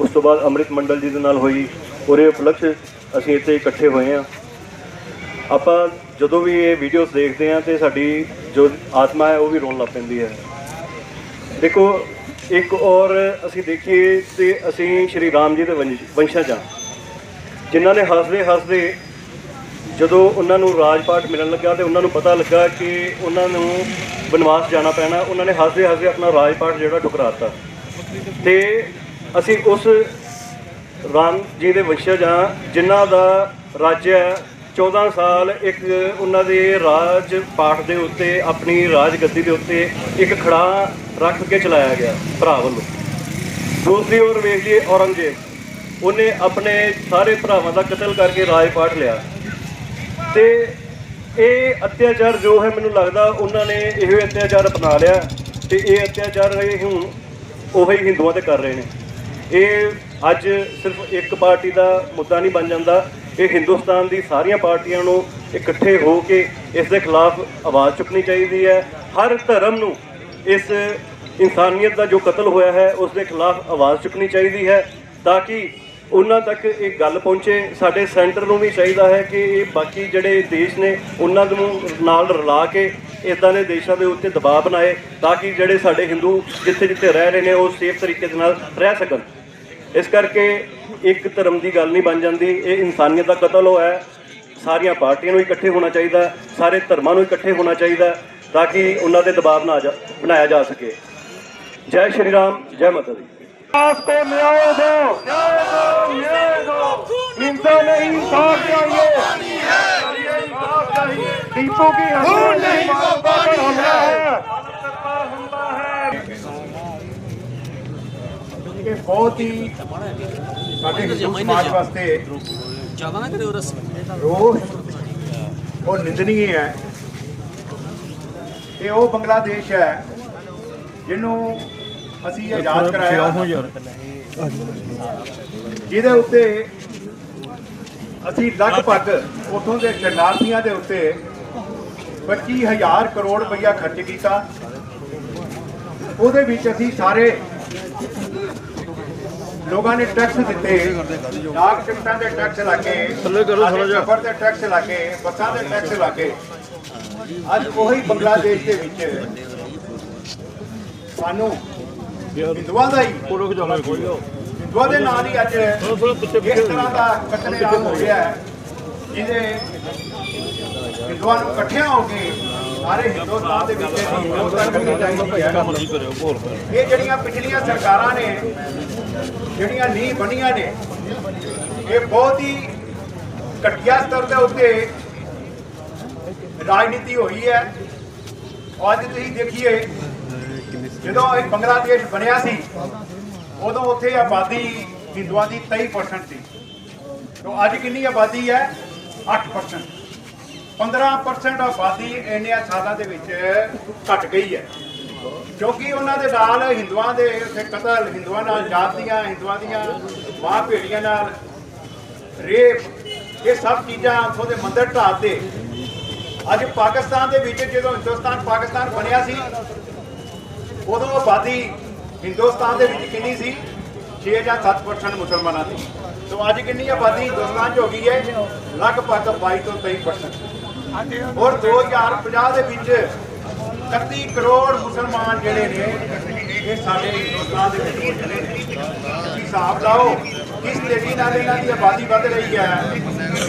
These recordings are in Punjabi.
ਉਸ ਤੋਂ ਬਾਅਦ ਅੰਮ੍ਰਿਤ ਮੰਡਲ ਜੀ ਦੇ ਨਾਲ ਹੋਈ ਉਹਦੇ ਉਪਲਕਸ਼ ਅਸੀਂ ਇੱਥੇ ਇਕੱਠੇ ਹੋਏ ਹਾਂ। ਆਪਾਂ ਜਦੋਂ ਵੀ ਇਹ ਵੀਡੀਓਜ਼ ਦੇਖਦੇ ਹਾਂ ਤੇ ਸਾਡੀ ਜੋ ਆਤਮਾ ਹੈ, ਉਹ ਵੀ ਰੋਣ ਲੱਗ ਪੈਂਦੀ ਹੈ। ਦੇਖੋ, ਇੱਕ ਔਰ ਅਸੀਂ ਦੇਖੀਏ ਤੇ ਅਸੀਂ ਸ਼੍ਰੀ ਰਾਮ ਜੀ ਦੇ ਵੰਸ਼- ਵੰਸ਼ਜ ਹਾਂ। ਜਿਨ੍ਹਾਂ ਨੇ ਹੱਸਦੇ ਹੱਸਦੇ ਜਦੋਂ ਉਹਨਾਂ ਨੂੰ ਰਾਜਪਾਟ ਮਿਲਣ ਲੱਗਾ ਤੇ ਉਹਨਾਂ ਨੂੰ ਪਤਾ ਲੱਗਾ ਕਿ ਉਹਨਾਂ ਨੂੰ ਬਨਵਾਸ ਜਾਣਾ ਪੈਣਾ, ਉਹਨਾਂ ਨੇ ਹੱਸਦੇ ਹੱਸਦੇ ਆਪਣਾ ਰਾਜਪਾਟ ਜਿਹੜਾ ਠੁਕਰਾਤਾ। ਤੇ ਅਸੀਂ ਉਸ ਰਾਮ ਜੀ ਦੇ ਵੰਸ਼ਜ ਹਾਂ, ਜਿਨ੍ਹਾਂ ਦਾ ਰਾਜ ਹੈ। 14 ਸਾਲ ਇੱਕ ਉਹਨਾਂ ਦੇ ਰਾਜ ਪਾਠ ਦੇ ਉੱਤੇ, ਆਪਣੀ ਰਾਜ ਗੱਦੀ ਦੇ ਉੱਤੇ ਇੱਕ ਖੜਾ ਰੱਖ ਕੇ ਚਲਾਇਆ ਗਿਆ ਭਰਾ ਵੱਲੋਂ। ਦੂਸਰੀ ओर ਵੇਖ ਲਈਏ ਔਰੰਗਜ਼ੇਬ। ਉਹਨੇ ਆਪਣੇ ਸਾਰੇ ਭਰਾਵਾਂ ਦਾ ਕਤਲ ਕਰਕੇ ਰਾਜ ਪਾਠ ਲਿਆ। ਤੇ ਇਹ ਅਤਿਆਚਾਰ ਜੋ ਹੈ, ਮੈਨੂੰ ਲੱਗਦਾ ਉਹਨਾਂ ਨੇ ਇਹੋ ਅਤਿਆਚਾਰ ਅਪਣਾ ਲਿਆ। ਤੇ ਇਹ ਅਤਿਆਚਾਰ ਇਹ ਹੁਣ ਉਹੀ ਹਿੰਦੂਆਂ ਤੇ ਕਰ ਰਹੇ ਨੇ। ਇਹ ਅੱਜ ਸਿਰਫ ਇੱਕ ਪਾਰਟੀ ਦਾ ਮੁੱਦਾ ਨਹੀਂ ਬਣ ਜਾਂਦਾ। ਇਹ ਹਿੰਦੁਸਤਾਨ ਦੀ ਸਾਰੀਆਂ ਪਾਰਟੀਆਂ ਨੂੰ ਇਕੱਠੇ ਹੋ ਕੇ ਇਸ ਦੇ ਖਿਲਾਫ ਆਵਾਜ਼ ਚੁੱਕਣੀ ਚਾਹੀਦੀ ਹੈ। ਹਰ ਧਰਮ ਨੂੰ ਇਸ ਇਨਸਾਨੀਅਤ ਦਾ ਜੋ ਕਤਲ ਹੋਇਆ ਹੈ, ਉਸ ਦੇ ਖਿਲਾਫ ਆਵਾਜ਼ ਚੁੱਕਣੀ ਚਾਹੀਦੀ ਹੈ ਤਾਂ ਕਿ ਉਹਨਾਂ ਤੱਕ ਇਹ ਗੱਲ ਪਹੁੰਚੇ। ਸਾਡੇ ਸੈਂਟਰ ਨੂੰ ਵੀ ਚਾਹੀਦਾ ਹੈ ਕਿ ਇਹ ਬਾਕੀ ਜਿਹੜੇ ਦੇਸ਼ ਨੇ, ਉਹਨਾਂ ਨੂੰ ਨਾਲ ਰਲਾ ਕੇ ਇਦਾਂ ਦੇ ਦੇਸ਼ਾਂ ਦੇ ਉੱਤੇ ਦਬਾਅ ਬਣਾਏ ਤਾਂ ਕਿ ਜਿਹੜੇ ਸਾਡੇ ਹਿੰਦੂ ਜਿੱਥੇ ਜਿੱਥੇ ਰਹਿ ਰਹੇ ਨੇ, ਉਹ ਸੇਫ ਤਰੀਕੇ ਦੇ ਨਾਲ ਰਹਿ ਸਕਣ। ਇਸ ਕਰਕੇ ਇੱਕ ਧਰਮ ਦੀ ਗੱਲ ਨਹੀਂ ਬਣ ਜਾਂਦੀ ਇਹ ਇਨਸਾਨੀਅਤ ਦਾ ਕਤਲ ਹੋਇਆ ਹੈ ਸਾਰੀਆਂ ਪਾਰਟੀਆਂ ਨੂੰ ਇਕੱਠੇ ਹੋਣਾ ਚਾਹੀਦਾ ਹੈ, ਸਾਰੇ ਧਰਮਾਂ ਨੂੰ ਇਕੱਠੇ ਹੋਣਾ ਚਾਹੀਦਾ ਹੈ, ਤਾਂ ਕਿ ਉਹਨਾਂ ਦੇ ਦਬਾਅ ਬਣਾ ਜਾ ਬਣਾਇਆ ਜਾ ਸਕੇ ਜੈ ਸ਼੍ਰੀ ਰਾਮ ਜੈ ਮਾਤਾ ਦੀ विकास को न्याय दो न्याय दो न्याय दो हिंसा नहीं इंसाफ चाहिए दीपू की हत्या नहीं मानवता पर हमला है ਇਹ ਬਹੁਤ ਹੀ ਸਾਡੇ ਹਿੰਦੂ ਸਮਾਜ ਵਾਸਤੇ ਜ਼ਿਆਦਾ ਨਾ ਕਰੇ ਉਹ ਰਸ ਰੋਹ ਔਰ ਨਿੰਦਨੀय ਹੈ। ਇਹ ਉਹ ਬੰਗਲਾਦੇਸ਼ ਹੈ ਜਿਹਨੂੰ ਅਸੀਂ ਆਜ਼ਾਦ ਕਰਾਇਆ। ਜਿਹਦੇ ਉੱਤੇ ਅਸੀਂ ਲਗਭਗ ਉਥੋਂ ਦੇ ਸ਼ਰਨਾਰਥੀਆਂ ਦੇ ਉੱਤੇ 25000 ਕਰੋੜ ਰੁਪਈਆ ਖਰਚ ਕੀਤਾ। ਉਹਦੇ ਵਿੱਚ ਅਸੀਂ ਸਾਰੇ ਲੋਕਾਂ ਨੇ ਟੈਕਸ ਦਿੱਤੇ ਡਾਕ ਟਿਕਟਾਂ ਦੇ ਟੈਕਸ ਲਾਗੇ ਥੱਲੇ ਕਰੋ ਥੋੜਾ ਜਿਹਾ। ਸਫਰ ਦੇ ਟੈਕਸ ਲਾਗੇ ਬੱਸਾਂ ਦੇ ਟੈਕਸ ਲਾਗੇ। ਅੱਜ ਉਹੀ ਬੰਗਲਾਦੇਸ਼ ਦੇ ਵਿੱਚ ਸਾਨੂੰ ਹਿੰਦੂਆਂ ਦਾ ਹੀ ਹਿੰਦੂਆਂ ਦੇ ਨਾਲ ਹੀ ਅੱਜ ਇਸ ਤਰ੍ਹਾਂ ਦਾ ਕਤਲੇਆਮ ਹੋ ਗਿਆ ਜਿਹਦੇ ਹਿੰਦੂਆਂ ਨੂੰ ਇਕੱਠਿਆਂ ਹੋ ਕੇ ਸਾਰੇ ਹਿੰਦੁਸਤਾਨ ਦੇ ਵਿੱਚ ਇਹਦੀ ਕਰਨੀ ਚਾਹੀਦੀ ਹੈ। ਇਹ ਜਿਹੜੀਆਂ ਪਿਛਲੀਆਂ ਸਰਕਾਰਾਂ ਨੇ, ਜਿਹੜੀਆਂ ਨੀਂਹ ਬਣੀਆਂ ਨੇ, ਇਹ ਬਹੁਤ ਹੀ ਘਟੀਆ ਸਤਰ ਦੇ ਉੱਤੇ ਰਾਜਨੀਤੀ ਹੋਈ ਹੈ। ਅੱਜ ਤੁਸੀਂ ਦੇਖੀਏ, ਜਦੋਂ ਇਹ ਬੰਗਲਾਦੇਸ਼ ਬਣਿਆ ਸੀ, ਉਦੋਂ ਉੱਥੇ ਆਬਾਦੀ ਹਿੰਦੂਆਂ ਦੀ 23% ਸੀ। ਤੋਂ ਅੱਜ ਕਿੰਨੀ ਆਬਾਦੀ ਹੈ? 8% 15% ਆਬਾਦੀ ਇੰਨਿਆਂ ਸਾਲਾਂ ਦੇ ਵਿੱਚ ਘਟ ਗਈ ਹੈ। ਕਿਉਂਕਿ ਉਹਨਾਂ ਦੇ ਨਾਲ ਹਿੰਦੂਆਂ ਦੇ ਉੱਥੇ ਕਤਲ, ਹਿੰਦੂਆਂ ਨਾਲ ਜਾਤੀਆਂ ਹਿੰਦੂਆਂ ਦੀਆਂ ਮਾਂ ਭੇੜੀਆਂ ਨਾਲ ਰੇਪ, ਇਹ ਸਭ ਚੀਜ਼ਾਂ ਉੱਥੋਂ ਦੇ ਮੰਦਰ ਢਾਤੇ ਅੱਜ ਪਾਕਿਸਤਾਨ ਦੇ ਵਿੱਚ ਜਦੋਂ ਹਿੰਦੁਸਤਾਨ ਪਾਕਿਸਤਾਨ ਬਣਿਆ ਸੀ, ਉਦੋਂ ਆਬਾਦੀ ਹਿੰਦੁਸਤਾਨ ਦੇ ਵਿੱਚ ਕਿੰਨੀ ਸੀ? 6 ਜਾਂ 7% ਮੁਸਲਮਾਨਾਂ ਦੀ। ਤੋਂ ਅੱਜ ਕਿੰਨੀ ਆਬਾਦੀ ਹਿੰਦੁਸਤਾਨ 'ਚ ਹੋ ਗਈ ਹੈ? ਲਗਭਗ 22 ਤੋਂ 23% ਔਰ 2050 ਦੇ ਵਿੱਚ 31 ਕਰੋੜ ਮੁਸਲਮਾਨ ਜਿਹੜੇ ਨੇ, ਇਹ ਸਾਡੇ ਹਿੰਦੁਸਤਾਨ ਦੇ ਵਿੱਚ ਹੋ ਨੇ ਤੁਸੀਂ ਹਿਸਾਬ ਲਾਓ, ਕਿਸ ਤੇਜ਼ੀ ਨਾਲ ਇਹਨਾਂ ਦੀ ਆਬਾਦੀ ਵੱਧ ਰਹੀ ਹੈ?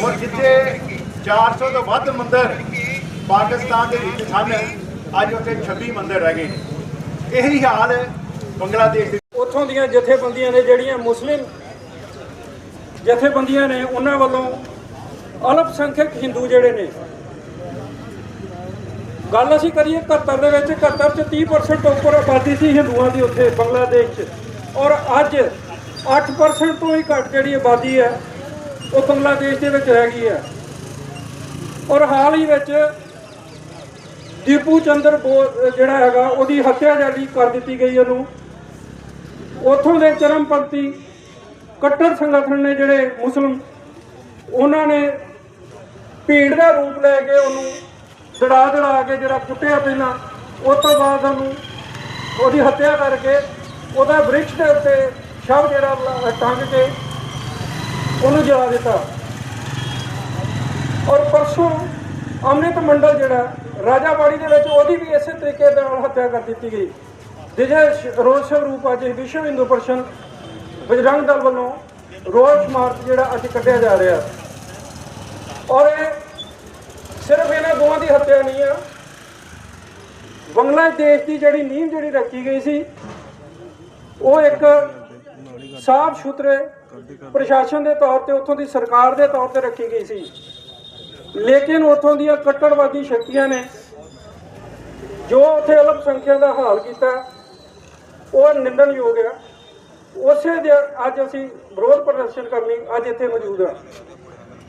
ਔਰ ਜਿੱਥੇ 400 ਤੋਂ ਵੱਧ ਮੰਦਰ ਪਾਕਿਸਤਾਨ ਦੇ ਵਿੱਚ ਸਨ, ਅੱਜ ਉੱਥੇ 26 ਮੰਦਰ ਰਹਿ ਗਏ ਇਹੀ ਹਾਲ ਬੰਗਲਾਦੇਸ਼ ਦੇ ਉੱਥੋਂ ਦੀਆਂ ਜਥੇਬੰਦੀਆਂ ਨੇ ਜਿਹੜੀਆਂ ਮੁਸਲਿਮ ਜਥੇਬੰਦੀਆਂ ਨੇ, ਉਹਨਾਂ ਵੱਲੋਂ ਅਲਪ ਹਿੰਦੂ ਜਿਹੜੇ ਨੇ ਗੱਲ ਅਸੀਂ ਕਰੀਏ 71 ਦੇ ਵਿੱਚ 71 ਚ 30% ਤੋਂ ਉੱਪਰ ਆਬਾਦੀ ਸੀ ਹਿੰਦੂਆਂ ਦੀ ਉੱਥੇ, ਬੰਗਲਾਦੇਸ਼ 'ਚ। ਔਰ ਅੱਜ 8% ਤੋਂ ਹੀ ਘੱਟ ਜਿਹੜੀ ਆਬਾਦੀ ਹੈ, ਉਹ ਬੰਗਲਾਦੇਸ਼ ਦੇ ਵਿੱਚ ਹੈਗੀ ਹੈ। ਔਰ ਹਾਲ ਹੀ ਵਿੱਚ ਦੀਪੂ ਚੰਦਰ ਬੋ- ਜਿਹੜਾ ਹੈਗਾ, ਉਹਦੀ ਹੱਤਿਆ ਜਿਹੜੀ ਕਰ ਦਿੱਤੀ ਗਈ ਉਹਨੂੰ। ਉਥੋਂ ਦੇ ਚਰਮਪੰਥੀ ਕੱਟੜ ਸੰਗਠਨ ਨੇ ਜਿਹੜੇ ਮੁਸਲਮ, ਉਹਨਾਂ ਨੇ ਭੀੜ ਦਾ ਰੂਪ ਲੈ ਕੇ ਉਹਨੂੰ ਦੜਾ ਦੜਾ ਕੇ ਜਿਹੜਾ ਕੁੱਟਿਆ ਪਹਿਲਾਂ ਉਸ ਤੋਂ ਬਾਅਦ ਉਹਨੂੰ ਉਹਦੀ ਹੱਤਿਆ ਕਰਕੇ ਉਹਦਾ ਬ੍ਰਿਕਸ਼ ਦੇ ਉੱਤੇ ਸ਼ਵ ਜਿਹੜਾ ਟੰਗ ਕੇ ਉਹਨੂੰ ਜਲਾ ਦਿੱਤਾ। ਔਰ ਪਰਸੋਂ ਅੰਮ੍ਰਿਤ ਮੰਡਲ ਜਿਹੜਾ ਰਾਜਾਵਾੜੀ ਦੇ ਵਿੱਚ ਉਹਦੀ ਵੀ ਇਸੇ ਤਰੀਕੇ ਦੇ ਨਾਲ ਹੱਤਿਆ ਕਰ ਦਿੱਤੀ ਗਈ। ਜਿਹਦੇ ਰੋਸ ਰੂਪ ਅੱਜ ਵਿਸ਼ਵ ਹਿੰਦੂ ਪਰਿਸ਼ਦ ਬਜਰੰਗ ਦਲ ਵੱਲੋਂ ਰੋਸ ਮਾਰਚ ਜਿਹੜਾ ਅੱਜ ਕੱਢਿਆ ਜਾ ਰਿਹਾ। ਔਰ ਇਹ ਸਿਰਫ ਇਹਨਾਂ ਦੋਵਾਂ ਦੀ ਹੱਤਿਆ ਨਹੀਂ ਆ। ਬੰਗਲਾਦੇਸ਼ ਦੀ ਜਿਹੜੀ ਨੀਂਹ ਜਿਹੜੀ ਰੱਖੀ ਗਈ ਸੀ, ਉਹ ਇੱਕ ਸਾਫ਼ ਸੁਥਰੇ ਪ੍ਰਸ਼ਾਸਨ ਦੇ ਤੌਰ ਤੇ, ਉੱਥੋਂ ਦੀ ਸਰਕਾਰ ਦੇ ਤੌਰ ਤੇ ਰੱਖੀ ਗਈ ਸੀ। ਲੇਕਿਨ ਉੱਥੋਂ ਦੀਆਂ ਕੱਟੜਵਾਦੀ ਸ਼ਕਤੀਆਂ ਨੇ ਜੋ ਉੱਥੇ ਅਲਪ ਸੰਖਿਆ ਦਾ ਹਾਲ ਕੀਤਾ, ਉਹ ਨਿੰਦਣਯੋਗ ਆ। ਉਸੇ ਦੇ ਅੱਜ ਅਸੀਂ ਵਿਰੋਧ ਪ੍ਰਦਰਸ਼ਨ ਕਰਨੀ ਅੱਜ ਇੱਥੇ ਮੌਜੂਦ ਆ।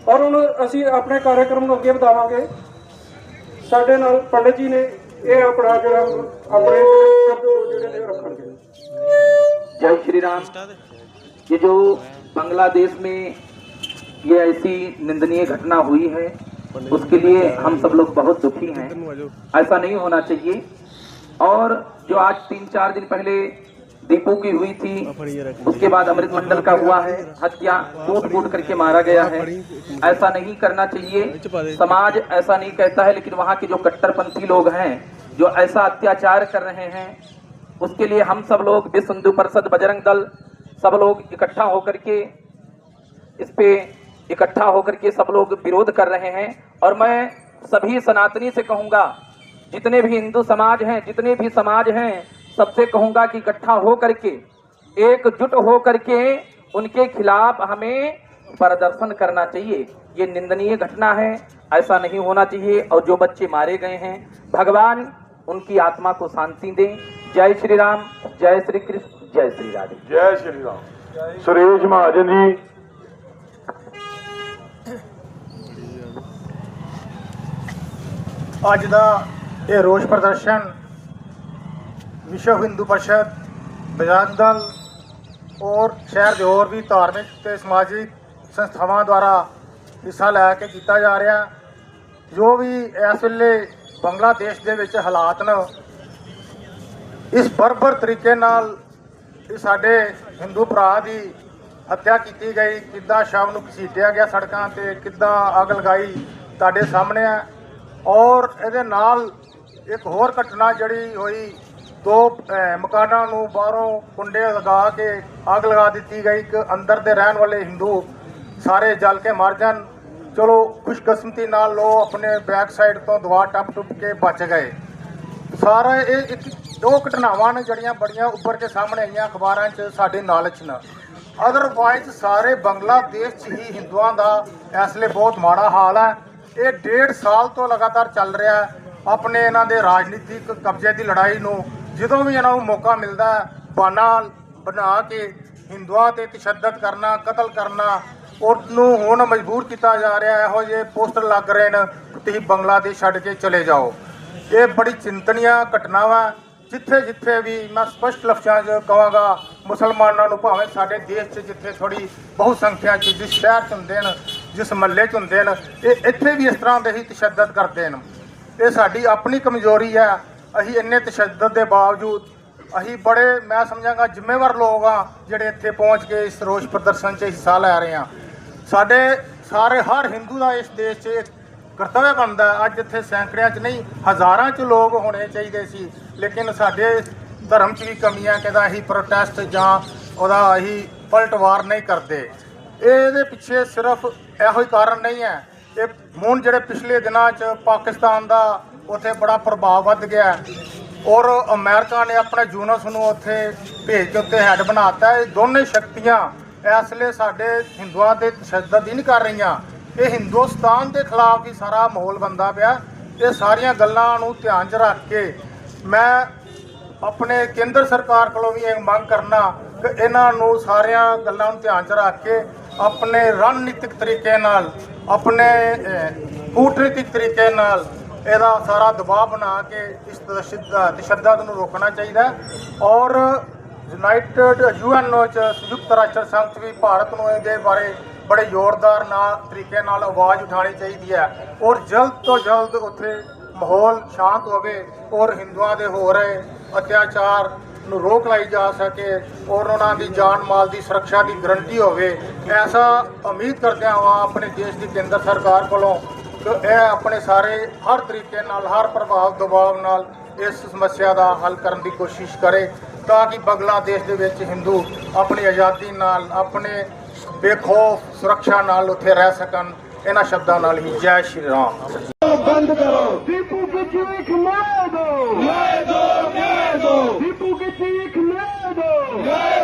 ਔਰ ਹੁਣ ਅਸੀਂ ਆਪਣੇ ਕਾਰਜਕ੍ਰਮ ਨੂੰ ਅੱਗੇ ਵਧਾਵਾਂਗੇ ਸਾਡੇ ਨਾਲ ਪੰਡਿਤ ਜੀ ਨੇ ਇਹ ਆਪਣਾ ਜਿਹੜਾ ਆਪਣੇ ਸ਼ਬਦ ਜਿਹੜੇ ਨੇ ਉਹ ਰੱਖਣਗੇ जय श्री राम ये जो बांग्लादेश में ये ऐसी निंदनीय घटना हुई है उसके लिए हम सब लोग बहुत दुखी हैं ऐसा नहीं होना चाहिए और जो आज तीन चार दिन पहले दीपू की हुई थी, उसके बाद अमृत मंडल का हुआ है, हत्या कूट कूट करके मारा गया है। ऐसा नहीं करना चाहिए। समाज ऐसा नहीं कहता है, लेकिन वहाँ के जो कट्टरपंथी लोग हैं, जो ऐसा अत्याचार कर रहे हैं, उसके लिए हम सब लोग विश्व हिंदू परिषद बजरंग दल सब लोग इकट्ठा होकर के, इस पे इकट्ठा होकर के सब लोग विरोध कर रहे हैं। और मैं सभी सनातनी से कहूँगा, जितने भी हिंदू समाज हैं, जितने भी समाज हैं सबसे कहूंगा कि इकट्ठा हो करके एकजुट हो करके उनके खिलाफ हमें प्रदर्शन करना चाहिए ये निंदनीय घटना है ऐसा नहीं होना चाहिए और जो बच्चे मारे गए हैं भगवान उनकी आत्मा को शांति दें जय श्री राम जय श्री कृष्ण जय श्री राधे ਜੈ ਸ਼੍ਰੀ ਰਾਮ ਸੁਰੇਸ਼ ਮਹਾਜਨ ਜੀ ਅੱਜ ਦਾ ਇਹ ਰੋਸ ਪ੍ਰਦਰਸ਼ਨ ਵਿਸ਼ਵ ਹਿੰਦੂ ਪਰਿਸ਼ਦ, ਬਜਰੰਗ ਦਲ ਔਰ ਸ਼ਹਿਰ ਦੇ ਹੋਰ ਵੀ ਧਾਰਮਿਕ ਤੇ ਸਮਾਜਿਕ ਸੰਸਥਾਵਾਂ ਦੁਆਰਾ ਹਿੱਸਾ ਲੈ ਕੇ ਕੀਤਾ ਜਾ ਰਿਹਾ। ਜੋ ਵੀ ਇਸ ਵੇਲੇ ਬੰਗਲਾਦੇਸ਼ ਦੇ ਵਿੱਚ ਹਾਲਾਤ ਨੇ, ਇਸ ਬਰਬਰ ਤਰੀਕੇ ਨਾਲ ਇਹ ਸਾਡੇ ਹਿੰਦੂ ਭਰਾ ਦੀ ਹੱਤਿਆ ਕੀਤੀ ਗਈ। ਕਿੱਦਾਂ ਸ਼ਵ ਨੂੰ ਘਸੀਟਿਆ ਗਿਆ ਸੜਕਾਂ ਤੇ, ਕਿੱਦਾਂ ਅੱਗ ਲਗਾਈ ਤੁਹਾਡੇ ਸਾਹਮਣੇ ਹੈ। ਔਰ ਇਹਦੇ ਨਾਲ ਇੱਕ ਹੋਰ ਘਟਨਾ ਜਿਹੜੀ ਹੋਈ ਦੋ ਮਕਾਨਾਂ ਨੂੰ ਬਾਹਰੋਂ ਕੁੰਡੇ ਲਗਾ ਕੇ ਅੱਗ ਲਗਾ ਦਿੱਤੀ ਗਈ। ਕਿ ਅੰਦਰ ਦੇ ਰਹਿਣ ਵਾਲੇ ਹਿੰਦੂ ਸਾਰੇ ਜਲ ਕੇ ਮਰ ਜਾਣ। ਚਲੋ, ਖੁਸ਼ਕਿਸਮਤੀ ਨਾਲ ਲੋ ਆਪਣੇ ਬੈਕ ਸਾਈਡ ਤੋਂ ਦਵਾ ਟੱਪ ਟੁੱਪ ਕੇ ਬਚ ਗਏ। ਸਾਰਾ ਇਹ ਇੱਕ, ਦੋ ਘਟਨਾਵਾਂ ਨੇ ਜਿਹੜੀਆਂ ਬੜੀਆਂ ਉੱਪਰ ਕੇ ਸਾਹਮਣੇ ਆਈਆਂ ਅਖਬਾਰਾਂ 'ਚ ਸਾਡੇ ਨਾਲਚ ਨਾਲ ਅਦਰਵਾਈਜ਼ ਸਾਰੇ ਬੰਗਲਾਦੇਸ਼ 'ਚ ਹੀ ਹਿੰਦੂਆਂ ਦਾ ਇਸ ਲਈ ਬਹੁਤ ਮਾੜਾ ਹਾਲ ਹੈ ਇਹ ਡੇਢ ਸਾਲ ਤੋਂ ਲਗਾਤਾਰ ਚੱਲ ਰਿਹਾ। ਆਪਣੇ ਇਹਨਾਂ ਦੇ ਰਾਜਨੀਤਿਕ ਕਬਜ਼ੇ ਦੀ ਲੜਾਈ ਨੂੰ ਜਦੋਂ ਵੀ ਇਹਨਾਂ ਨੂੰ ਮੌਕਾ ਮਿਲਦਾ ਹੈ ਬਾਨਾ ਬਣਾ ਕੇ ਹਿੰਦੂਆਂ ਤੇ ਤਸ਼ੱਦਦ ਕਰਨਾ, ਕਤਲ ਕਰਨਾ, ਉਹਨੂੰ ਹੁਣ ਮਜਬੂਰ ਕੀਤਾ ਜਾ ਰਿਹਾ ਹੈ, ਇਹੋ ਜਿਹੇ ਪੋਸਟਰ ਲੱਗ ਰਹੇ ਨੇ, ਤੁਸੀਂ ਬੰਗਲਾਦੇਸ਼ ਛੱਡ ਕੇ ਚਲੇ ਜਾਓ। ਇਹ ਬੜੀ ਚਿੰਤਨੀय ਘਟਨਾਵਾਂ ਜਿੱਥੇ ਜਿੱਥੇ ਵੀ ਮੈਂ ਸਪਸ਼ਟ ਲਫ਼ਜ਼ਾਂ 'ਚ ਕਹਾਂਗਾ, ਮੁਸਲਮਾਨਾਂ ਨੂੰ ਭਾਵੇਂ ਸਾਡੇ ਦੇਸ਼ 'ਚ ਜਿੱਥੇ ਥੋੜੀ ਬਹੁ ਸੰਖਿਆ 'ਚ, ਜਿਸ ਸ਼ਹਿਰ 'ਚ ਹੁੰਦੇ ਨੇ, ਜਿਸ ਮਹੱਲੇ 'ਚ ਹੁੰਦੇ ਨੇ, ਇਹ ਇੱਥੇ ਵੀ ਇਸ ਤਰ੍ਹਾਂ ਦੇ ਹੀ ਤਸ਼ੱਦਦ ਕਰਦੇ ਨੇ। ਇਹ ਸਾਡੀ ਆਪਣੀ ਕਮਜ਼ੋਰੀ ਹੈ ਅਸੀਂ ਇੰਨੇ ਤਸ਼ੱਦਦ ਦੇ ਬਾਵਜੂਦ ਅਸੀਂ ਬੜੇ, ਮੈਂ ਸਮਝਾਂਗਾ, ਜ਼ਿੰਮੇਵਾਰ ਲੋਕ ਆ ਜਿਹੜੇ ਇੱਥੇ ਪਹੁੰਚ ਕੇ ਇਸ ਰੋਸ ਪ੍ਰਦਰਸ਼ਨ 'ਚ ਹਿੱਸਾ ਲੈ ਰਹੇ ਆ। ਸਾਡੇ ਸਾਰੇ, ਹਰ ਹਿੰਦੂ ਦਾ ਇਸ ਦੇਸ਼ 'ਚ ਇੱਕ ਕਰਤੱਵ ਬਣਦਾ ਅੱਜ ਇੱਥੇ ਸੈਂਕੜਿਆਂ 'ਚ ਨਹੀਂ, ਹਜ਼ਾਰਾਂ 'ਚ ਲੋਕ ਹੋਣੇ ਚਾਹੀਦੇ ਸੀ। ਲੇਕਿਨ ਸਾਡੇ ਧਰਮ 'ਚ ਵੀ ਕਮੀਆਂ ਕਹਿੰਦਾ ਅਸੀਂ ਪ੍ਰੋਟੈਸਟ ਜਾਂ ਉਹਦਾ ਅਸੀਂ ਪਲਟਵਾਰ ਨਹੀਂ ਕਰਦੇ। ਇਹਦੇ ਪਿੱਛੇ ਸਿਰਫ ਇਹੋ ਹੀ ਕਾਰਨ ਨਹੀਂ ਹੈ। ਇਹ ਹੁਣ ਜਿਹੜੇ ਪਿਛਲੇ ਦਿਨਾਂ 'ਚ ਪਾਕਿਸਤਾਨ ਦਾ ਉੱਥੇ ਬੜਾ ਪ੍ਰਭਾਵ ਵੱਧ ਗਿਆ ਔਰ ਅਮਰੀਕਾ ਨੇ ਆਪਣੇ ਜੂਨਸ ਨੂੰ ਉੱਥੇ ਭੇਜ ਕੇ ਉੱਤੇ ਹੈੱਡ ਬਣਾਤਾ ਇਹ ਦੋਨੇ ਸ਼ਕਤੀਆਂ ਇਸ ਲਈ ਸਾਡੇ ਹਿੰਦੂਆਂ ਦੇ ਤਸ਼ੱਦਦ ਹੀ ਨਹੀਂ ਕਰ ਰਹੀਆਂ। ਇਹ ਹਿੰਦੁਸਤਾਨ ਦੇ ਖਿਲਾਫ ਹੀ ਸਾਰਾ ਮਾਹੌਲ ਬੰਦਾ ਪਿਆ। ਇਹ ਸਾਰੀਆਂ ਗੱਲਾਂ ਨੂੰ ਧਿਆਨ 'ਚ ਰੱਖ ਕੇ ਮੈਂ ਆਪਣੇ ਕੇਂਦਰ ਸਰਕਾਰ ਕੋਲੋਂ ਵੀ ਇਹ ਮੰਗ ਕਰਨਾ ਕਿ ਇਹਨਾਂ ਨੂੰ ਸਾਰੀਆਂ ਗੱਲਾਂ ਨੂੰ ਧਿਆਨ 'ਚ ਰੱਖ ਕੇ ਆਪਣੇ ਰਣਨੀਤਿਕ ਤਰੀਕੇ ਨਾਲ, ਆਪਣੇ ਕੂਟਨੀਤਿਕ ਤਰੀਕੇ ਨਾਲ ਇਹਦਾ ਸਾਰਾ ਦਬਾਅ ਬਣਾ ਕੇ ਇਸ ਤਸ਼ੱਦਦ ਨੂੰ ਰੋਕਣਾ ਚਾਹੀਦਾ ਔਰ ਯੂਨਾਈਟਿਡ ਯੂਐਨਓ ਚ ਸੰਯੁਕਤ ਰਾਸ਼ਟਰ ਸੰਘ 'ਚ ਵੀ ਭਾਰਤ ਨੂੰ ਇਹਦੇ ਬਾਰੇ ਬੜੇ ਜ਼ੋਰਦਾਰ ਨਾਲ ਤਰੀਕੇ ਨਾਲ ਆਵਾਜ਼ ਉਠਾਉਣੀ ਚਾਹੀਦੀ ਹੈ। ਔਰ ਜਲਦ ਤੋਂ ਜਲਦ ਉੱਥੇ ਮਾਹੌਲ ਸ਼ਾਂਤ ਹੋਵੇ ਔਰ ਹਿੰਦੂਆਂ ਦੇ ਹੋ ਰਹੇ ਅਤਿਆਚਾਰ ਨੂੰ ਰੋਕ ਲਾਈ ਜਾ ਸਕੇ ਔਰ ਉਹਨਾਂ ਦੀ ਜਾਨ ਮਾਲ ਦੀ ਸੁਰੱਖਿਆ ਦੀ ਗਰੰਟੀ ਹੋਵੇ, ਐਸਾ ਉਮੀਦ ਕਰਦੇ ਹਾਂ ਆਪਣੇ ਦੇਸ਼ ਦੀ ਕੇਂਦਰ ਸਰਕਾਰ ਕੋਲੋਂ ਕਿ ਇਹ ਆਪਣੇ ਸਾਰੇ ਹਰ ਤਰੀਕੇ ਨਾਲ ਹਰ ਪ੍ਰਭਾਵ ਦਬਾਅ ਨਾਲ ਇਸ ਸਮੱਸਿਆ ਦਾ ਹੱਲ ਕਰਨ ਦੀ ਕੋਸ਼ਿਸ਼ ਕਰੇ ਤਾਂ ਕਿ ਬੰਗਲਾਦੇਸ਼ ਦੇ ਵਿੱਚ ਹਿੰਦੂ ਆਪਣੀ ਆਜ਼ਾਦੀ ਨਾਲ ਆਪਣੇ ਬੇਖੌਫ ਸੁਰੱਖਿਆ ਨਾਲ ਉੱਥੇ ਰਹਿ ਸਕਣ ਇਹਨਾਂ ਸ਼ਬਦਾਂ ਨਾਲ ਹੀ। ਜੈ ਸ਼੍ਰੀ ਰਾਮ। ਬੰਦ ਕਰੋ। ਦੀਪੂ ਕੀ ਚੀਖ ਲੈ ਦੋ ਲੈ ਦੋ ਲੈ ਦੋ ਦੀਪੂ ਕੀ ਚੀਖ ਲੈ ਦੋ ਲੈ ਦੋ ਲੈ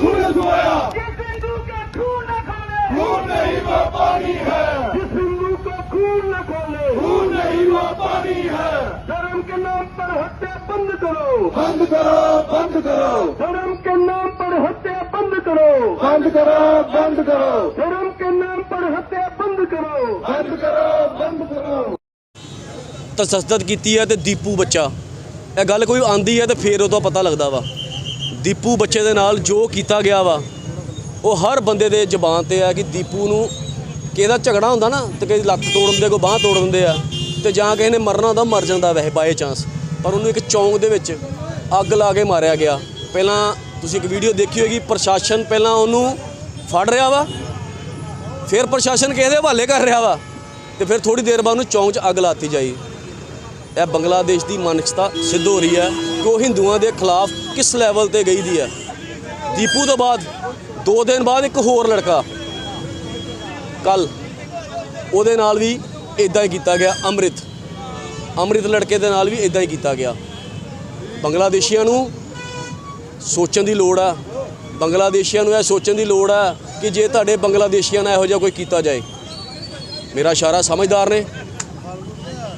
खून समाया जिस हिंदू का खून न खोले खून नहीं वो पानी है जिस हिंदू का खून न खोले खून नहीं वो पानी है धर्म के नाम पर हत्या बंद करो बंद करो बंद करो धर्म के नाम पर हत्या बंद करो बंद करो बंद करो धर्म के नाम पर हत्या बंद करो बंद करो बंद करो ਤਸੱਦਦ ਕੀਤੀ ਹੈ ਤੇ ਦੀਪੂ ਬੱਚਾ ਇਹ ਗੱਲ ਕੋਈ ਆਂਦੀ ਹੈ ਤੇ ਫੇਰ ਉਹ ਤੋਂ ਪਤਾ ਲੱਗਦਾ ਵਾ ਦੀਪੂ ਬੱਚੇ ਦੇ ਨਾਲ ਜੋ ਕੀਤਾ ਗਿਆ ਵਾ, ਉਹ ਹਰ ਬੰਦੇ ਦੇ ਜ਼ਬਾਨ ਤੇ ਆ ਕਿ ਦੀਪੂ ਨੂੰ ਕਿਹਦਾ ਝਗੜਾ ਹੁੰਦਾ ਨਾ, ਤੇ ਕਿਸੇ ਦੀ ਲੱਤ ਤੋੜ ਦਿੰਦੇ ਕੋਈ ਬਾਹ ਤੋੜ ਦਿੰਦੇ ਆ, ਤੇ ਜਾਂ ਕਿਸੇ ਨੇ ਮਰਨਾ ਹੁੰਦਾ, ਮਰ ਜਾਂਦਾ ਵੈਸੇ ਬਾਏ ਚਾਂਸ ਪਰ ਉਹਨੂੰ ਇੱਕ ਚੌਂਕ ਦੇ ਵਿੱਚ ਅੱਗ ਲਾ ਕੇ ਮਾਰਿਆ ਗਿਆ। ਪਹਿਲਾਂ ਤੁਸੀਂ ਇੱਕ ਵੀਡੀਓ ਦੇਖੀ ਹੋਏਗੀ, ਪ੍ਰਸ਼ਾਸਨ ਪਹਿਲਾਂ ਉਹਨੂੰ ਫੜ ਰਿਹਾ ਵਾ, ਫਿਰ ਪ੍ਰਸ਼ਾਸਨ ਕਿਸੇ ਦੇ ਹਵਾਲੇ ਕਰ ਰਿਹਾ ਵਾ, ਤੇ ਫਿਰ ਥੋੜੀ ਦੇਰ ਬਾਅਦ ਉਹਨੂੰ ਚੌਂਕ 'ਚ ਅੱਗ ਲਾਤੀ ਜਾਈ। ਇਹ ਬੰਗਲਾਦੇਸ਼ ਦੀ ਮਾਨਸਿਕਤਾ ਸਿੱਧ ਹੋ ਰਹੀ ਹੈ ਕਿ ਉਹ ਹਿੰਦੂਆਂ ਦੇ ਖਿਲਾਫ ਕਿਸ ਲੈਵਲ ਤੇ ਗਈ ਦੀ ਹੈ ਦੀਪੂ ਤੋਂ ਬਾਅਦ 2 ਦਿਨ ਬਾਅਦ ਇੱਕ ਹੋਰ ਲੜਕਾ। ਕੱਲ ਉਹਦੇ ਨਾਲ ਵੀ ਇਦਾਂ ਹੀ ਕੀਤਾ ਗਿਆ, ਅੰਮ੍ਰਿਤ। ਅੰਮ੍ਰਿਤ ਲੜਕੇ ਦੇ ਨਾਲ ਵੀ ਇਦਾਂ ਹੀ ਕੀਤਾ ਗਿਆ। ਬੰਗਲਾਦੇਸ਼ੀਆਂ ਨੂੰ ਸੋਚਣ ਦੀ ਲੋੜ ਆ। ਬੰਗਲਾਦੇਸ਼ੀਆਂ ਨੂੰ ਇਹ ਸੋਚਣ ਦੀ ਲੋੜ ਆ ਕਿ ਜੇ ਤੁਹਾਡੇ ਬੰਗਲਾਦੇਸ਼ੀਆਂ ਨਾਲ ਇਹੋ ਜਿਹਾ ਕੋਈ ਕੀਤਾ ਜਾਏ। ਮੇਰਾ ਇਸ਼ਾਰਾ ਸਮਝਦਾਰ ਨੇ।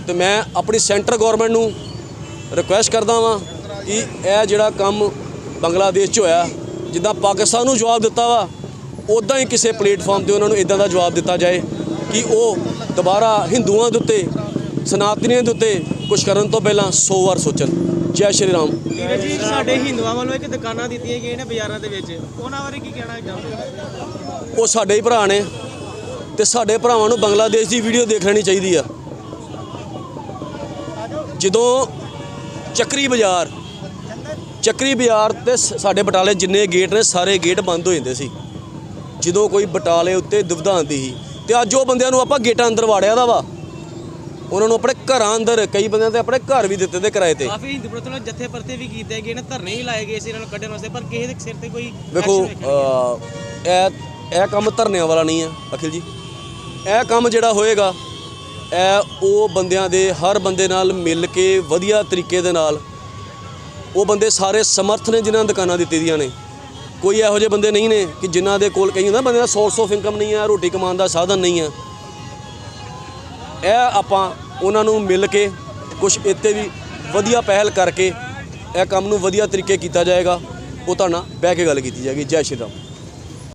ਤੇ ਮੈਂ ਆਪਣੀ ਸੈਂਟਰ ਗਵਰਨਮੈਂਟ ਨੂੰ ਰਿਕੁਐਸਟ ਕਰਦਾ ਵਾਂ ਕਿ ਇਹ ਜਿਹੜਾ ਕੰਮ ਬੰਗਲਾਦੇਸ਼ 'ਚ ਹੋਇਆ ਜਿੱਦਾਂ ਪਾਕਿਸਤਾਨ ਨੂੰ ਜਵਾਬ ਦਿੱਤਾ ਵਾ ਉਦਾਂ ਹੀ ਕਿਸੇ ਪਲੇਟਫਾਰਮ ਤੇ ਉਹਨਾਂ ਨੂੰ ਇਦਾਂ ਦਾ ਜਵਾਬ ਦਿੱਤਾ ਜਾਏ ਕਿ ਉਹ ਦੁਬਾਰਾ ਹਿੰਦੂਆਂ ਦੇ ਉੱਤੇ ਸਨਾਤਨੀਆਂ ਦੇ ਉੱਤੇ ਕੁਝ ਕਰਨ ਤੋਂ ਪਹਿਲਾਂ 100 ਵਾਰ ਸੋਚਣ। ਜੈ ਸ਼੍ਰੀ ਰਾਮ। ਜੀ ਸਾਡੇ ਹਿੰਦੂਆਂ ਵੱਲੋਂ ਇੱਕ ਦੁਕਾਨਾਂ ਦਿੱਤੀਆਂ ਗਈਆਂ ਨੇ ਬਾਜ਼ਾਰਾਂ ਦੇ ਵਿੱਚ। ਉਹਨਾਂ ਬਾਰੇ ਕੀ ਕਹਿਣਾ ਚਾਹੁੰਦੇ ਉਹ ਸਾਡੇ ਹੀ ਭਰਾ ਨੇ ਤੇ ਸਾਡੇ ਭਰਾਵਾਂ ਨੂੰ ਬੰਗਲਾਦੇਸ਼ ਦੀ ਵੀਡੀਓ ਦੇਖ ਲੈਣੀ ਚਾਹੀਦੀ ਆ। ਜਦੋਂ ਚੱਕਰੀ ਬਾਜ਼ਾਰ ਚੱਕਰੀ ਬਾਜ਼ਾਰ ਤੇ ਸਾਡੇ ਬਟਾਲੇ ਜਿੰਨੇ ਗੇਟ ਨੇ ਸਾਰੇ ਗੇਟ ਬੰਦ ਹੋ ਜਾਂਦੇ ਸੀ। ਜਦੋਂ ਕੋਈ ਬਟਾਲੇ ਉੱਤੇ ਦੁਵਿਧਾ ਆਉਂਦੀ ਸੀ ਤੇ ਅੱਜ ਉਹ ਬੰਦਿਆਂ ਨੂੰ ਆਪਾਂ ਗੇਟਾਂ ਅੰਦਰ ਵਾੜਿਆ ਦਾ ਵਾ। ਉਹਨਾਂ ਨੂੰ ਆਪਣੇ ਘਰਾਂ ਅੰਦਰ ਕਈ ਬੰਦਿਆਂ ਤੇ ਆਪਣੇ ਘਰ ਵੀ ਦਿੱਤੇ ਤੇ ਕਿਰਾਏ ਤੇ। ਕਾਫੀ ਹਿੰਦੂ ਪ੍ਰਤਲ ਜੱਥੇ ਪਰਤੇ ਵੀ ਕੀਤੇ ਗਏ ਨੇ ਧਰਨੇ ਵੀ ਲਾਏ ਗਏ ਸੀ ਇਹਨਾਂ ਨੂੰ ਕੱਢਣ ਵਾਸਤੇ ਪਰ ਕਿਸੇ ਦੇ ਸਿਰ ਤੇ ਕੋਈ ਵੇਖੋ ਇਹ ਇਹ ਕੰਮ ਧਰਨਿਆਂ ਵਾਲਾ ਨਹੀਂ ਹੈ ਅਖਿਲ ਜੀ। ਇਹ ਕੰਮ ਜਿਹੜਾ ਹੋਏਗਾ ਇਹ ਉਹ ਬੰਦਿਆਂ ਦੇ ਹਰ ਬੰਦੇ ਨਾਲ ਮਿਲ ਕੇ ਵਧੀਆ ਤਰੀਕੇ ਦੇ ਨਾਲ ਉਹ ਬੰਦੇ ਸਾਰੇ ਸਮਰਥ ਨੇ ਜਿਨ੍ਹਾਂ ਨੇ ਦੁਕਾਨਾਂ ਦਿੱਤੀ ਦੀਆਂ ਨੇ। ਕੋਈ ਇਹੋ ਜਿਹੇ ਬੰਦੇ ਨਹੀਂ ਨੇ ਕਿ ਜਿਨ੍ਹਾਂ ਦੇ ਕੋਲ ਕਈ ਹੁੰਦਾ ਬੰਦੇ ਦਾ ਸੋਰਸ ਆਫ ਇਨਕਮ ਨਹੀਂ ਹੈ ਰੋਟੀ ਕਮਾਉਣ ਦਾ ਸਾਧਨ ਨਹੀਂ ਹੈ ਇਹ ਆਪਾਂ ਉਹਨਾਂ ਨੂੰ ਮਿਲ ਕੇ ਕੁਝ ਇੱਥੇ ਵੀ ਵਧੀਆ ਪਹਿਲ ਕਰਕੇ ਇਹ ਕੰਮ ਨੂੰ ਵਧੀਆ ਤਰੀਕੇ ਕੀਤਾ ਜਾਏਗਾ। ਉਹ ਤੁਹਾਡੇ ਨਾਲ ਬਹਿ ਕੇ ਗੱਲ ਕੀਤੀ ਜਾਏਗੀ। ਜੈ ਸ਼੍ਰੀ ਰਾਮ।